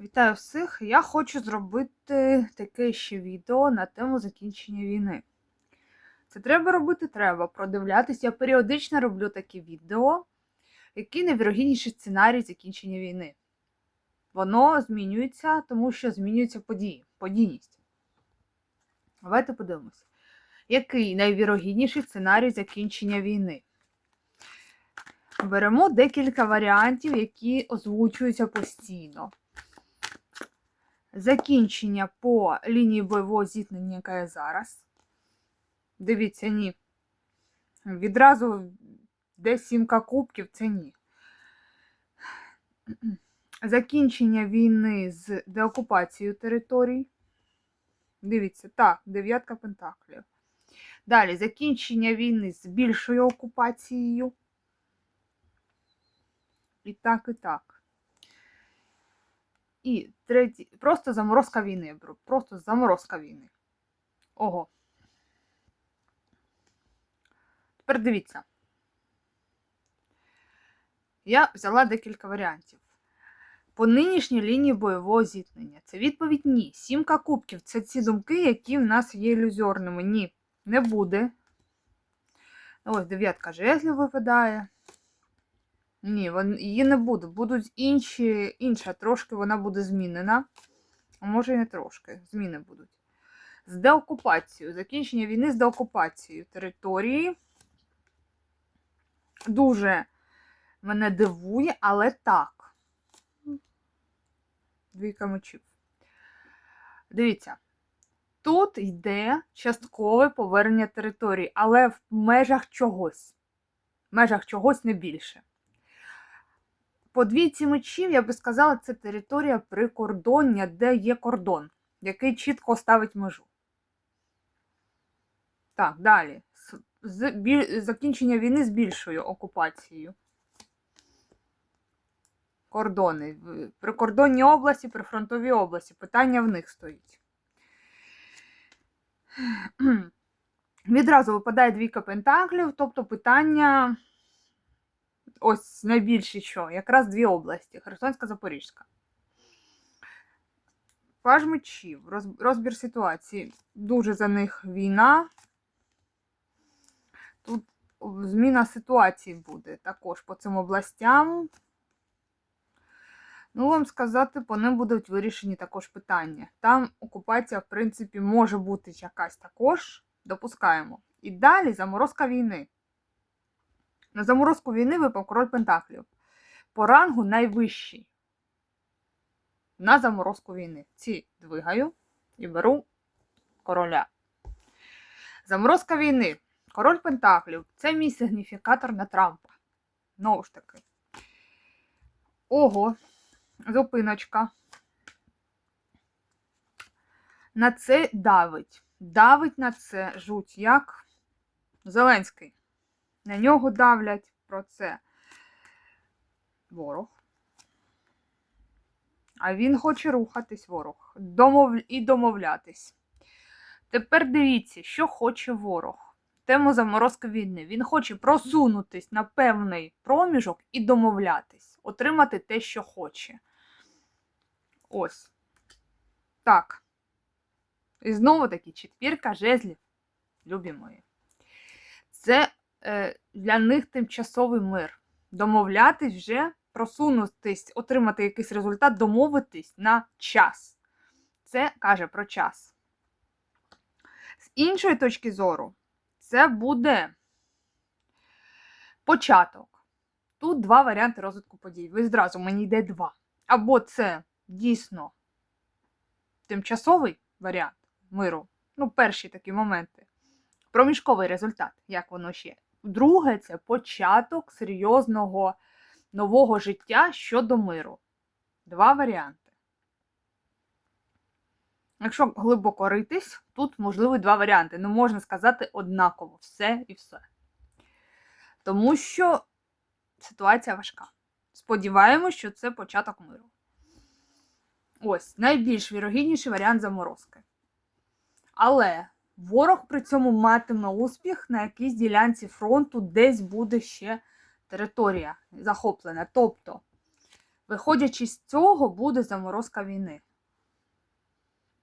Вітаю всіх! Я хочу зробити таке ще відео на тему закінчення війни. Це треба робити, треба продивлятись. Я періодично роблю такі відео, які найвірогідніший сценарій закінчення війни. Воно змінюється, тому що змінюються події, подійність. Давайте подивимось, який найвірогідніший сценарій закінчення війни. Беремо декілька варіантів, які озвучуються постійно. Закінчення по лінії бойового зіткнення, яка є зараз. Дивіться, ні. Відразу десь сімка кубків це ні. Закінчення війни з деокупацією територій. Дивіться, так, дев'ятка пентаклів. Далі закінчення війни з більшою окупацією. І так, і так. І третій. Просто заморозка війни. я беру. Просто заморозка війни. Ого. Тепер дивіться. Я взяла декілька варіантів. По нинішній лінії бойового зіткнення. Це відповідь ні. Сімка кубків це ці думки, які в нас є ілюзорними. Ні, не буде. Ось дев'ятка жезлів випадає. Ні, вон, її не буде. Будуть інші, інша трошки вона буде змінена. А може і не трошки. Зміни будуть. З деокупацією. Закінчення війни з деокупацією території. Дуже мене дивує, але так. Двійка мечів. Дивіться. Тут йде часткове повернення території, але в межах чогось. В межах чогось не більше. По двійці мечів, я би сказала, це територія прикордоння, де є кордон, який чітко ставить межу. Так, далі. З, біль, закінчення війни з більшою окупацією. Кордони. Прикордонні області, прифронтові області. Питання в них стоїть. Відразу випадає двійка пентаклів, тобто питання ось найбільше що, якраз дві області Херсонська, Запорізька. Паж мечів, розбір ситуації. Дуже за них війна. Тут зміна ситуації буде також по цим областям. Ну, вам сказати, по ним будуть вирішені також питання. Там окупація, в принципі, може бути якась також, допускаємо. І далі заморозка війни. На заморозку війни випав король Пентаклів. По рангу найвищий. На заморозку війни. Ці двигаю і беру короля. Заморозка війни. Король Пентаклів це мій сигніфікатор на Трампа. Знову ж таки. Ого, зупиночка. На це давить. Давить на це жуть, як Зеленський. На нього давлять про це ворог. А він хоче рухатись ворог. Домов... І домовлятись. Тепер дивіться, що хоче ворог. Тему заморозки війни. Він хоче просунутись на певний проміжок і домовлятись, отримати те, що хоче. Ось. Так. І знову таки четвірка жезлів, любі мої. Це для них тимчасовий мир. Домовлятись вже, просунутись, отримати якийсь результат, домовитись на час. Це каже про час. З іншої точки зору, це буде початок. Тут два варіанти розвитку подій. Ви зразу мені йде два. Або це дійсно тимчасовий варіант миру. Ну, перші такі моменти. Проміжковий результат, як воно ще. Друге, це початок серйозного нового життя щодо миру. Два варіанти. Якщо глибоко ритись, тут можливі два варіанти. Не можна сказати однаково все і все. Тому що ситуація важка. Сподіваємось, що це початок миру. Ось, найбільш вірогідніший варіант заморозки. Але ворог при цьому матиме успіх на якійсь ділянці фронту, десь буде ще територія захоплена. Тобто Виходячи з цього, буде заморозка війни.